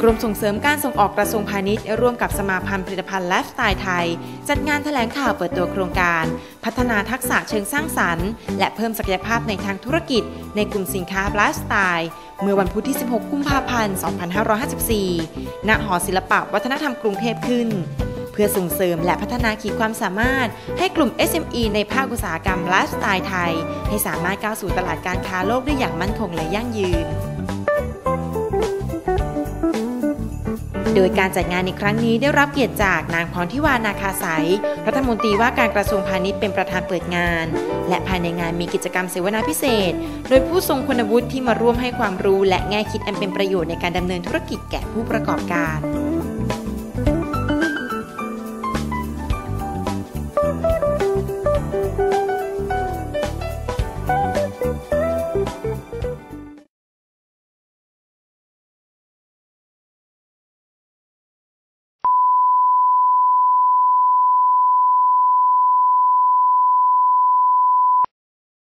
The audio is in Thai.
กรมส่งเสริมการส่งออกกระทรวงพาณิชย์ร่วมกับสมาพันธ์ผลิตภัณฑ์ไลฟ์สไตล์ไทย จัดงานแถลงข่าวเปิดตัวโครงการ พัฒนาทักษะเชิงสร้างสรรค์ และเพิ่มศักยภาพในทางธุรกิจ ในกลุ่มสินค้าไลฟ์สไตล์เมื่อวันพุธที่ 16 กุมภาพันธ์ 2554 ณ หอศิลปะวัฒนธรรมกรุงเทพขึ้น เพื่อส่งเสริมและพัฒนาขีดความสามารถ ให้กลุ่ม SME ในภาคอุตสาหกรรมไลฟ์สไตล์ไทย ให้สามารถก้าวสู่ตลาดการค้าโลกได้อย่างมั่นคงและยั่งยืนโดยการจัดงานในครั้งนี้ได้รับเกียรติจากนางพรทิวานาคาสายรัฐมนตรีว่าการกระทรวงพาณิชย์เป็นประธานเปิดงาน และภายในงานมีกิจกรรมเสวนาพิเศษ โดยผู้ทรงคุณวุฒิที่มาร่วมให้ความรู้และแง่คิดอันเป็นประโยชน์ในการดำเนินธุรกิจแก่ผู้ประกอบการ